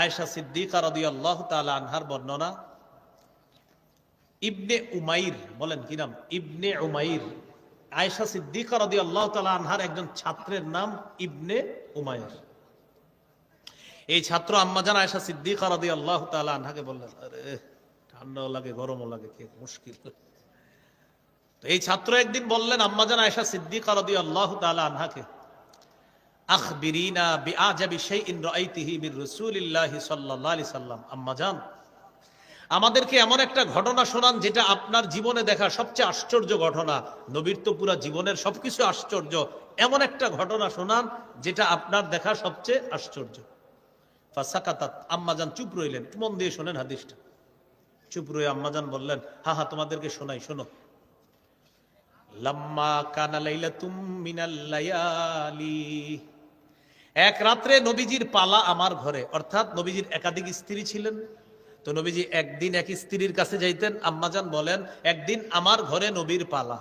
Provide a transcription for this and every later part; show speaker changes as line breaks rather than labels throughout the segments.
আয়েশা সিদ্দিকা রাদিয়াল্লাহু তাআলা আনহার বর্ণনা, ইবনে উমাইর, বলেন কি নাম? ইবনে উমাইর। আয়েশা সিদ্দিকা রাদিয়াল্লাহু তাআলা আনহার একজন ছাত্রের নাম ইবনে উমাইর। এই ছাত্র আম্মাজান আয়েশা সিদ্দিকা রাদিয়াল্লাহু তাআলা আনহাকে বললেন, আরে ঠান্ডাও লাগে, গরমও লাগে কে মুশকিল। তো এই ছাত্র একদিন বললেন আম্মাজান আয়েশা সিদ্দিকা রাদিয়াল্লাহু তাআলা আনহাকে আখবিরিনা বিআজাবি শাইইন রাআইতিহি মির রাসূলিল্লাহি সাল্লাল্লাহু আলাইহি সাল্লাম। আম্মাজান আমাদেরকে এমন একটা ঘটনা শোনান যেটা আপনার জীবনে দেখা সবচেয়ে আশ্চর্য ঘটনা। নবীর তো পুরা জীবনের সবকিছু আশ্চর্য। এমন একটা ঘটনা শোনান যেটা আপনার দেখা সবচেয়ে আশ্চর্য। ফাসাকাতাত আম্মাজান চুপ রইলেন। মন দিয়ে শোনেন হাদিসটা। চুপ রয়ে আম্মাজান বললেন, হা হা, তোমাদেরকে শোনাই, শোনো। লাম্মা কানা লাইলাতুম মিনাল লায়ালি। এক রাত্রে নবীজির পালা আমার ঘরে। অর্থাৎ নবীজির একাধিক স্ত্রী ছিলেন। তো নবীজি একদিন এক স্ত্রীর কাছে যাইতেন। আম্মাজান বলেন, একদিন আমার ঘরে নবীর পালা।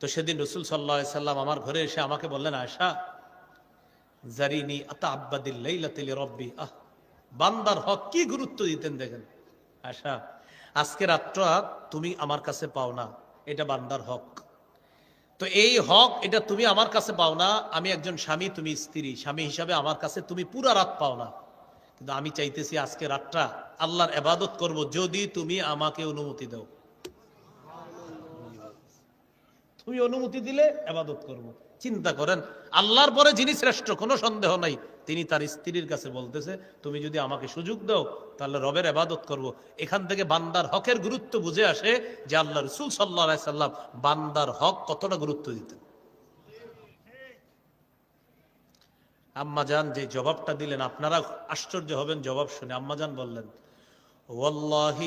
তো সেদিন রসুল সাল্লাম আমার ঘরে এসে আমাকে বললেন আশা জারিনি আতা আব্বাদিল্লাইলাতিল রব্বি আহ, বান্দার হক কি গুরুত্ব দিতেন দেখেন। আশা আজকে রাতটা তুমি আমার কাছে পাও না। এটা বান্দার হক। তো এই হক, এটা তুমি আমার কাছে পাও না, আমি একজন স্বামী, তুমি স্ত্রী। স্বামী হিসাবে আমার কাছে তুমি পুরা রাত পাও না। কিন্তু আমি চাইতেছি আজকে রাতটা আল্লাহর এবাদত করব, যদি তুমি আমাকে অনুমতি দাও। তুমি অনুমতি দিলে এবাদত করব। চিন্তা করেন, আল্লাহর পরে যিনি শ্রেষ্ঠ, কোনো সন্দেহ নাই। তিনি তার স্ত্রীর কাছে বলতেছে, তুমি যদি আমাকে সুযোগ দাও, তাহলে রবের আবাদত করব। এখান থেকে বান্দার হকের গুরুত্ব বুঝে আসে যে আল্লাহ রসুল সাল্লাহ সাল্লাম বান্দার হক কতটা গুরুত্ব দিতেন। আম্মা যান যে জবাবটা দিলেন, আপনারা আশ্চর্য হবেন জবাব শুনে। আম্মা যান বললেন, ওয়াল্লাহি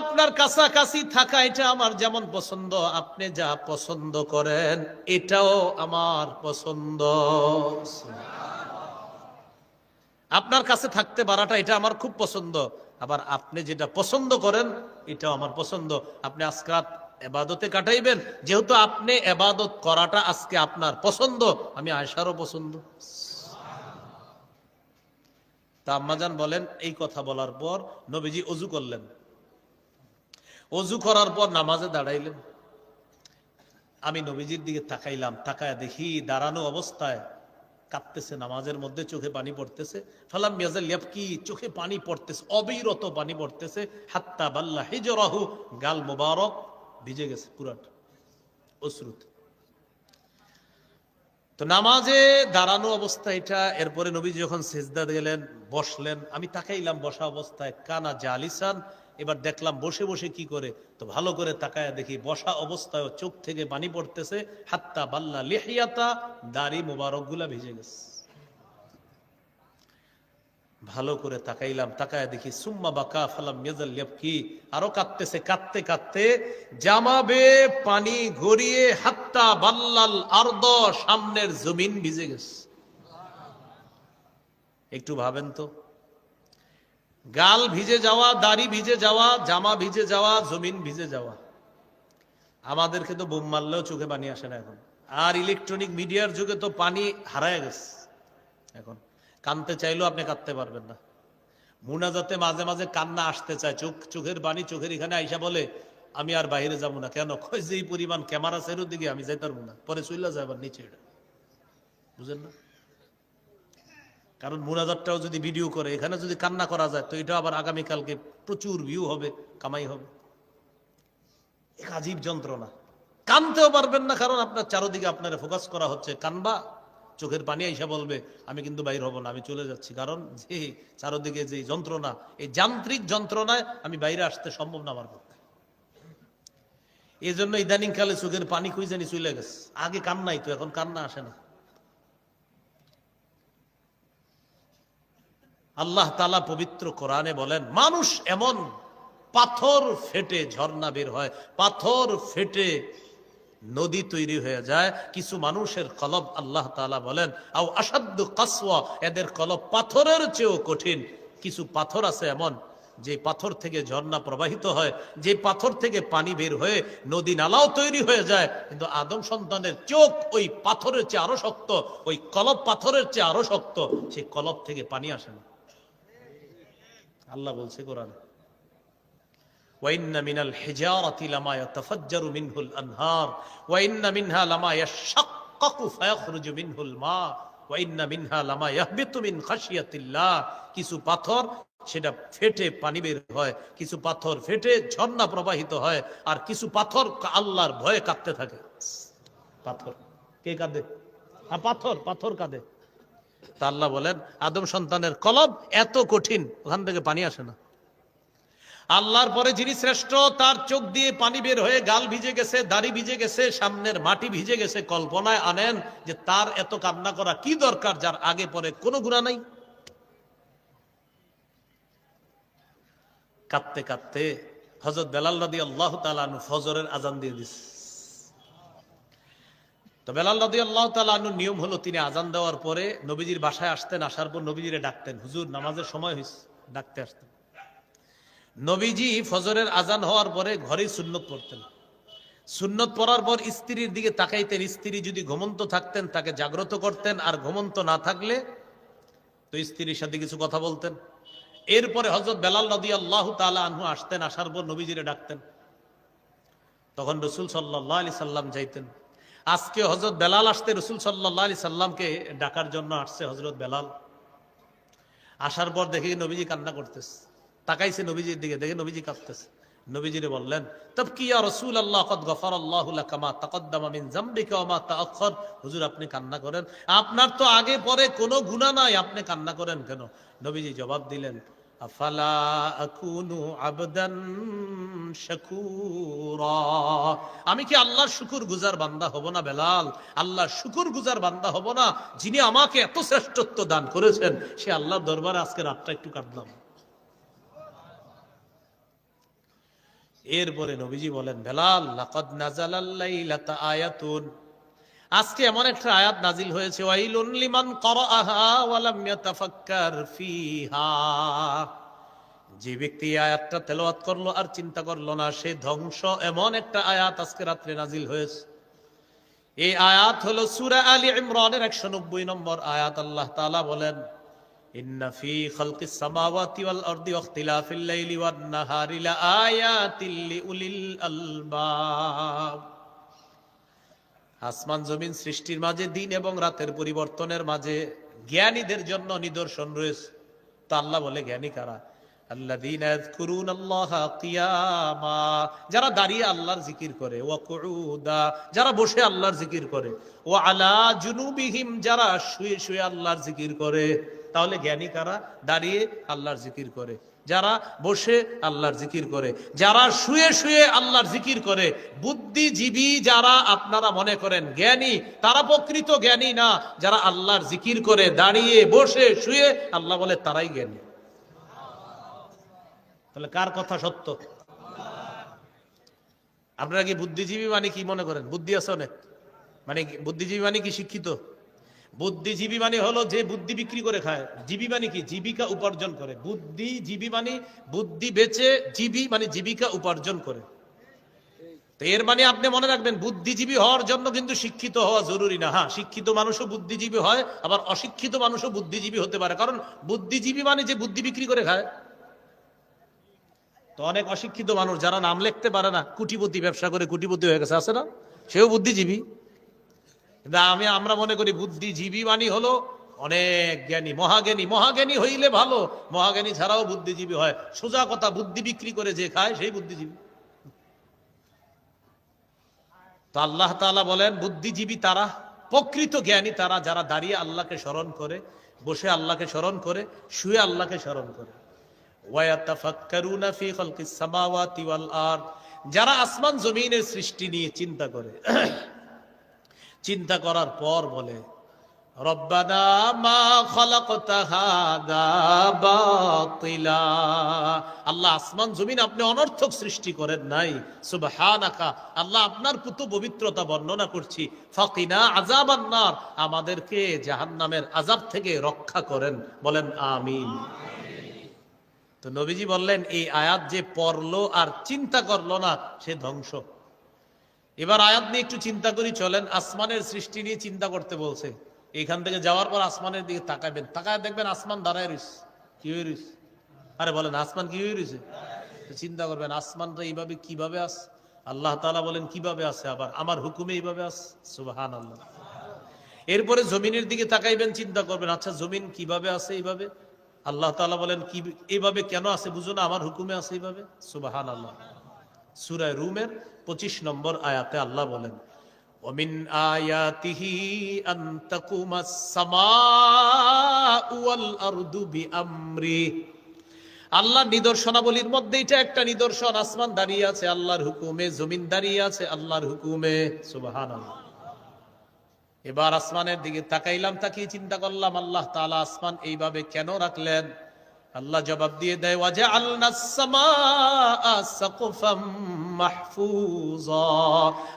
আপনার কাছাকাছি থাকা এটা আমার যেমন পছন্দ, আপনি যা পছন্দ করেন, এটাও আমার পছন্দ। আপনার কাছে থাকতে পারাটা এটা আমার খুব পছন্দ। আবার আপনি যেটা পছন্দ করেন, এটাও আমার পছন্দ। আপনি আজকাত এবাদতে কাটাইবেন, যেহেতু আপনি এবাদত করাটা আজকে আপনার পছন্দ, আমি আয়সারও পছন্দ। তা আম্মাজান বলেন, এই কথা বলার পর নবীজি অজু করলেন। অজু করার পর নামাজে দাঁড়াইলেন। আমি নবীজির দিকে তাকাইলাম, তাকায় দেখি দাঁড়ানো অবস্থায় কাঁদতেছে নামাজের মধ্যে চোখে পানি পড়তেছে। ফালাম মিয়াজাল ইয়াবকি, চোখে পানি পড়তেছে, অবিরত পানি পড়তেছে। হাত্তা বাল্লা হিজরাহু, গাল মোবারক ভিজে গেছে পুরাটা, অশ্রুত। তো নামাজে দাঁড়ানো অবস্থা এটা, এরপরে নবী যখন সেজদা গেলেন বসলেন, আমি তাকাইলাম বসা অবস্থায়, কানা জালিসান, এবার দেখলাম বসে বসে কি করে, তো ভালো করে তাকায় দেখি বসা অবস্থায় চোখ থেকে পানি পড়তেছে, হাত্তা বাল্লা লেহিয়াতা, দাড়ি মোবারকগুলা ভিজে গেছে। ভালো করে তাকাইলাম, তাকায় দেখি, সুম্মা বাকা ফালাম মেজাল কি আরও কাঁদতেছে, কাঁদতে কাঁদতে জামাবে পানি গড়িয়ে হাত্তা বাল্লাল আর্দ সামনের জমিন ভিজে গেছে। একটু ভাবেন তো, গাল ভিজে যাওয়া, দাড়ি ভিজে যাওয়া, জামা ভিজে যাওয়া, জমিন ভিজে যাওয়া। আমাদেরকে তো বোম মারলেও চোখে পানি আসে না এখন। আর ইলেকট্রনিক মিডিয়ার যুগে তো পানি হারায় গেছে এখন। কানতে চাইলেও আপনি কাঁদতে পারবেন না। মুনাজাতে মাঝে মাঝে কান্না আসতে চায়, চোখ, চোখের বাণী চোখের এখানে আইসা বলে, আমি আর বাইরে যাব না। কেন? যে পরিমাণ ক্যামেরা সেরও দিকে আমি যাইতে পারব না। পরে চইলা যায় আবার নিচে এটা। বুঝেন না? কারণ মুনাজাতটাও যদি ভিডিও করে, এখানে যদি কান্না করা যায়, তো এটা আবার আগামীকালকে প্রচুর ভিউ হবে, কামাই হবে। এক আজীব যন্ত্রণা। কানতেও পারবেন না, কারণ আপনার চারোদিকে আপনার ফোকাস করা হচ্ছে। কানবা চোখের পানি আইসা বলবে, আমি কিন্তু বাইর হব না, আমি চলে যাচ্ছি। কারণ যে চারোদিকে যে যন্ত্রণা, এই যান্ত্রিক যন্ত্রণায় আমি বাইরে আসতে সম্ভব না আমার পক্ষে। এই জন্য ইদানিং কালে চোখের পানি কই জানি চলে গেছে। আগে কান্নাই তো, এখন কান্না আসে না। আল্লাহ তালা পবিত্র কোরআনে বলেন, মানুষ এমন পাথর ফেটে ঝর্ণা বের হয়, পাথর ফেটে নদী তৈরি হয়ে যায়। কিছু মানুষের কলব আল্লাহ তালা বলেন, আও আসাধ্য কাসওয়া এদের কলব পাথরের চেয়েও কঠিন। কিছু পাথর আছে এমন, যে পাথর থেকে ঝর্ণা প্রবাহিত হয়, যে পাথর থেকে পানি বের হয়ে নদী নালাও তৈরি হয়ে যায়। কিন্তু আদম সন্তানের চোখ ওই পাথরের চেয়ে আরও শক্ত, ওই কলব পাথরের চেয়ে আরও শক্ত। সেই কলব থেকে পানি আসে না। আল্লাহ বলছে কোরআনে। وإن من الحجارة لما يتفجر منه الأنهار وإن منها لما يشقق فيخرج منه الماء وإن منها لما يهبط من خشية الله কিছু পাথর সেটা ফেটে পানি বের হয় কিছু পাথর ফেটে ঝর্ণা প্রবাহিত হয় আর কিছু পাথর আল্লাহর ভয়ে কাঁদতে থাকে পাথর কে কাঁদে হ্যাঁ পাথর পাথর কাঁদে তা আল্লাহ বলেন আদম সন্তানের কলব এত কঠিন ওখান থেকে পানি আসে না আল্লাহর পরে যিনি শ্রেষ্ঠ, তার চোখ দিয়ে পানি বের হয়ে গাল ভিজে গেছে, দাড়ি ভিজে গেছে, সামনের মাটি ভিজে গেছে, কল্পনায় আনেন যে তার এত কান্না করা কি দরকার যার আগে পরে কোনো গুণা নাই। কাঁদতে কাঁদতে হজরত বেলাল নদী আল্লাহ তালু ফজরের আজান দিয়ে দিস। তো বেলাল নদী আল্লাহ তালুর নিয়ম হলো তিনি আজান দেওয়ার পরে নবীজির বাসায় আসতেন, আসার পর নবীজিরে ডাকতেন, হুজুর, নামাজের সময় হয়েছে ডাকতে আসতেন। নবীজি ফজরের আজান হওয়ার পরে ঘরেই সুন্নত পড়তেন। সুন্নত পড়ার পর স্ত্রীর দিকে তাকাইতেন। স্ত্রী যদি ঘুমন্ত থাকতেন, তাকে জাগ্রত করতেন। আর ঘুমন্ত না থাকলে তো স্ত্রীর সাথে কিছু কথা বলতেন। এরপরে হজরত বেলাল নদী আল্লাহ তালা আনহু আসতেন। আসার পর নবীজিরে ডাকতেন। তখন রসুল সাল্লাহ আলি সাল্লাম যাইতেন। আজকে হজরত বেলাল আসতে রসুল সাল্লাহ আলি সাল্লামকে ডাকার জন্য আসছে হজরত বেলাল। আসার পর দেখে নবীজি কান্না করতেছে। তাকাইছে নবীজির দিকে, দেখে নবীজি কাঁদতেছে। নবীজিরে বললেন, তব কি রাসূল আল্লাহ গফার আল্লাহ হুজুর, আপনি কান্না করেন। আপনার তো আগে পরে কোনো গুনাহ নাই, আপনি কান্না করেন কেন? নবীজি জবাব দিলেন আমি কি আল্লাহর শুকুর গুজার বান্দা হব না, বেলাল? আল্লাহর শুকুর গুজার বান্দা হব না, যিনি আমাকে এত শ্রেষ্ঠত্ব দান করেছেন, সে আল্লাহর দরবারে আজকে রাতটা একটু কাটলাম। এরপরে নবীজি বলেন, বেলাল, লাকাদ নাজালাল্লাইলাতা আয়াতুন। আজকে এমন একটা আয়াত নাজিল হয়েছে, ওয়াইলুন লিমান ক্বারাআহা ওয়া লাম ইয়াতাফাক্কার ফিহা। যে ব্যক্তি আয়াতটা তেলাওয়াত করল আর চিন্তা করল না, সে ধ্বংস এমন একটা আয়াত আজকে রাত্রে নাজিল হয়েছে। এই আয়াত হলো সূরা আলী ইমরানের 190 নম্বর আয়াত, আল্লাহ তাআলা বলেন আসমান জমিন সৃষ্টির মাঝে দিন এবং রাতের পরিবর্তনের মাঝে জ্ঞানীদের জন্য নিদর্শন রয়েছে। তা আল্লাহ বলে, জ্ঞানী কারা? যারা দাঁড়িয়ে আল্লাহর জিকির করে ও যারা বসে আল্লাহর জিকির করে ও আলা জুনুবিহিম, যারা শুয়ে শুয়ে আল্লাহর জিকির করে। তাহলে জ্ঞানী কারা? দাঁড়িয়ে আল্লাহর জিকির করে। যারা বসে আল্লাহর জিকির করে। যারা শুয়ে শুয়ে আল্লাহর জিকির করে। বুদ্ধিজীবী যারা আপনারা মনে করেন জ্ঞানী, তারা প্রকৃত জ্ঞানী না। যারা আল্লাহর জিকির করে, দাঁড়িয়ে বসে শুয়ে, আল্লাহ বলে তারাই জ্ঞানী। তাহলে কার কথা সত্য? আপনারা কি বুদ্ধিজীবী মানে কি মনে করেন? বুদ্ধি আছে অনেক। মানে বুদ্ধিজীবী মানে কি শিক্ষিত? বুদ্ধিজীবী মানে হলো যে বুদ্ধি বিক্রি করে খায়। জীবী মানে কি? জীবিকা উপার্জন করে। বুদ্ধিজীবী মানে বুদ্ধি বেচে জীবী মানে জীবিকা উপার্জন করে। তো এর মানে আপনি মনে রাখবেন, বুদ্ধিজীবী হওয়ার জন্য কিন্তু শিক্ষিত হওয়া জরুরি না। হ্যাঁ শিক্ষিত মানুষও বুদ্ধিজীবী হয়, আবার অশিক্ষিত মানুষও বুদ্ধিজীবী হতে পারে। কারণ বুদ্ধিজীবী মানে যে বুদ্ধি বিক্রি করে খায়। তো অনেক অশিক্ষিত মানুষ, যারা নাম লিখতে পারে না, কুটিপতি ব্যবসা করে কুটিপতি হয়ে গেছে, আছে না? সেও বুদ্ধিজীবী। আমি, আমরা মনে করি বুদ্ধিজীবী মানে হলো অনেক জ্ঞানী, মহাজ্ঞানী। মহাজ্ঞানী হইলে ভালো, মহাজ্ঞানী ছাড়াও বুদ্ধিজীবী হয়। সোজা কথা, বুদ্ধি বিক্রি করে যে খায়, সেই বুদ্ধিজীবী। তো আল্লাহ তাআলা বলেন, বুদ্ধিজীবী তারা, প্রকৃত জ্ঞানী তারা, যারা দাঁড়িয়ে আল্লাহকে স্মরণ করে, বসে আল্লাহকে স্মরণ করে, শুয়ে আল্লাহকে স্মরণ করে। যারা আসমান জমিনের সৃষ্টি নিয়ে চিন্তা করে চিন্তা করার পর বলে আল্লাহ আসমান, জমিন আপনি অনর্থক সৃষ্টি করেন নাই। আল্লাহ আপনার পবিত্রতা বর্ণনা করছি। আমাদেরকে জাহান্নামের আযাব থেকে রক্ষা করেন। বলেন, আমিন। তো নবীজি বললেন, এই আয়াত যে পড়ল আর চিন্তা করল না, সে ধ্বংস। এবার আয়াত নিয়ে একটু চিন্তা করি, চলেন আসমানের সৃষ্টি নিয়ে চিন্তা করতে বলছে। এখান থেকে যাওয়ার পর আসমানের দিকে তাকাবেন। তাকায় দেখবেন আসমান দাঁড়ায় রইস কি হয়ে রইস আরে বলেন, আসমান কি হয়ে রইছে? তো চিন্তা করবেন, আসমানটা এইভাবে কীভাবে আস আল্লাহ তাআলা বলেন, কীভাবে আছে আবার? আমার হুকুমে এইভাবে আস সুবাহান আল্লাহ এরপরে জমিনের দিকে তাকাইবেন, চিন্তা করবেন আচ্ছা জমিন কীভাবে আছে এইভাবে? আল্লাহ তাআলা বলেন, কি, এইভাবে কেন আছে? বুঝো না, আমার হুকুমে আছে এইভাবে? সুবাহান আল্লাহ সুরায় রুমের পঁচিশ নম্বর আয়াতে আল্লাহ বলেন ومن آياته أن تقوم السماء والأرض بأمره আল্লাহ নিদর্শনাবলীর মধ্যে এটা একটা নিদর্শন আসমান দাঁড়িয়ে আছে আল্লাহর হুকুমে জমিন দাঁড়িয়ে আছে আল্লাহর হুকুমে সুবাহান এবার আসমানের দিকে তাকাইলাম তাকিয়ে চিন্তা করলাম আল্লাহ তাআলা আসমান এইভাবে কেন রাখলেন আল্লাহ জবাব দিয়ে দেয় ওয়াজা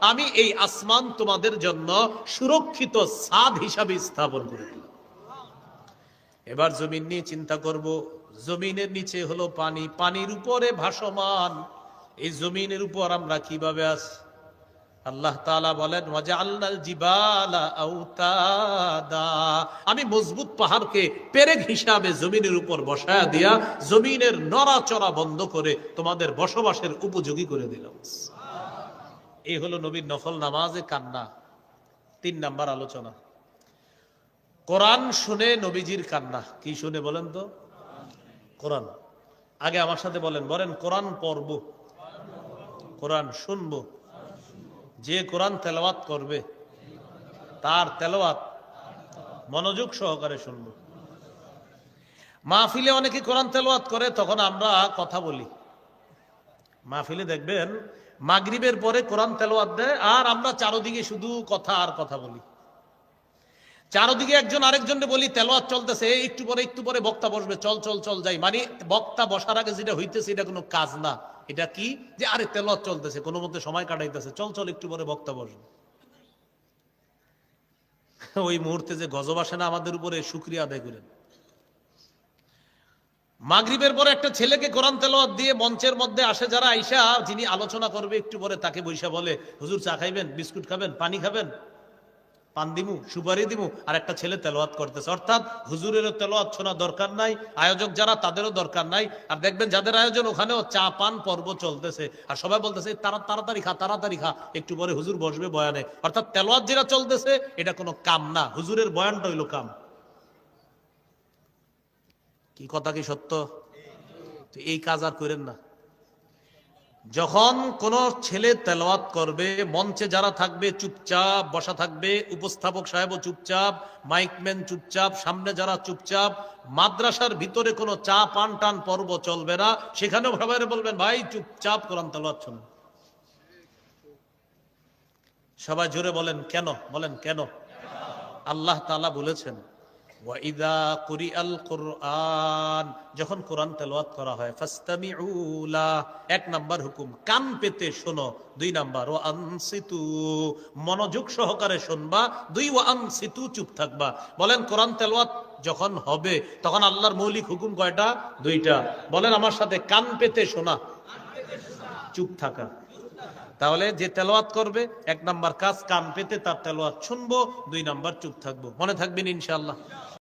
আমি এই আসমান তোমাদের জন্য সুরক্ষিত সাদ হিসাবে স্থাপন করে এবার জমিন নিয়ে চিন্তা করব। জমিনের নিচে হলো পানি। পানির উপরে ভাসমান। এই জমিনের উপর আমরা কীভাবে আছি? আল্লাহ তাআলা বলেন আমি মজবুত পাহাড়কে পেরেক হিসাবে জমিনের উপর বসায়া দিয়া জমিনের নড়াচড়া বন্ধ করে তোমাদের বসবাসের উপযোগী করে দিলাম। এই হলো নবীর নফল নামাজে কান্না। তিন নাম্বার আলোচনা। কোরআন শুনে নবীজির কান্না। কি শুনে বলেন তো? কোরআন। আগে আমার সাথে বলেন বলেন, কোরআন পড়ব, কোরআন শুনব। যে কোরআন তেলাওয়াত করবে, তার তেলাওয়াত মনোযোগ সহকারে শুনব। মাহফিলে অনেকে কোরআন তেলাওয়াত করে, তখন আমরা কথা বলি। মাহফিলে দেখবেন, মাগরিবের পরে কোরআন তেলাওয়াত দেয়, আর আমরা চারোদিকে শুধু কথা আর কথা বলি। চারোদিকে একজন আরেকজনকে বলি তেলোয়াত চলতেছে একটু পরে একটু পরে বক্তা বসবে, চল চল চল যাই। মানে বক্তা বসার আগে যেটা হইতেছে, এটা কোনো কাজ না। এটা কি? যে আরে তেলোয়াত চলতেছে, কোনো মধ্যে সময় কাটাইতেছে। চল চল, একটু পরে বক্তা বসবে। ওই মুহূর্তে যে গজব আসে না আমাদের উপরে, শুক্রিয়া আদায় করেন। মাগরিবের পরে একটা ছেলেকে কোরআন তেলাওয়াত দিয়ে মঞ্চের মধ্যে আসে যারা, আইসা, যিনি আলোচনা করবে, একটু পরে তাকে বৈশা বলে, হুজুর চা খাইবেন? বিস্কুট খাবেন? পানি খাবেন? পান দিমু, সুপারি দিমু, আর একটা ছেলে তেলোয়াত করতেছে। অর্থাৎ হুজুরেরও তেলোয়াত শোনা দরকার নাই, আয়োজক যারা তাদেরও দরকার নাই। আর দেখবেন যাদের আয়োজন ওখানেও চা পান পর্ব চলতেছে। আর সবাই বলতেছে তারা তাড়াতাড়ি খা তাড়াতাড়ি খা। একটু পরে হুজুর বসবে বয়ানে। অর্থাৎ তেলোয়াত যেটা চলতেছে, এটা কোনো কাম না। হুজুরের বয়ানটা হইল কাম। কি কথা কি সত্য? এই কাজ আর করেন না। যখন কোন ছেলে তেলাওয়াত করবে, মঞ্চে যারা থাকবে চুপচাপ, বসা থাকবে, উপস্থাপক সাহেবও চুপচাপ মাইকম্যান চুপচাপ, সামনে যারা চুপচাপ, মাদ্রাসার ভিতরে কোনো চা, পান, টান পর্ব চলবে না। সেখানেও সবাই বলবেন, ভাই, চুপচাপ কোরআন তেলাওয়াত শুনুন সবাই জোরে বলেন, কেন? বলেন, কেন? আল্লাহ তাআলা বলেছেন কুরআন, যখন কোরআন তেলাওয়াত করা হয়, ফাস্তামিউ লা, এক নাম্বার হুকুম, কান পেতে শোনো, দুই নাম্বার ও আনসিতু, মনোযোগ সহকারে শুনবা, দুই ও আনসিতু, চুপ থাকবা। বলেন, কোরআন তেলাওয়াত যখন হবে, তখন আল্লাহর মৌলিক হুকুম কয়টা? দুইটা। বলেন, আমার সাথে কান পেতে শোনা, চুপ থাকা। তাহলে যে তেলাওয়াত করবে, এক নাম্বার কাজ, কান পেতে তার তেলোয়াত শুনব, দুই নাম্বার চুপ থাকব। মনে থাকবেন ইনশাআল্লাহ?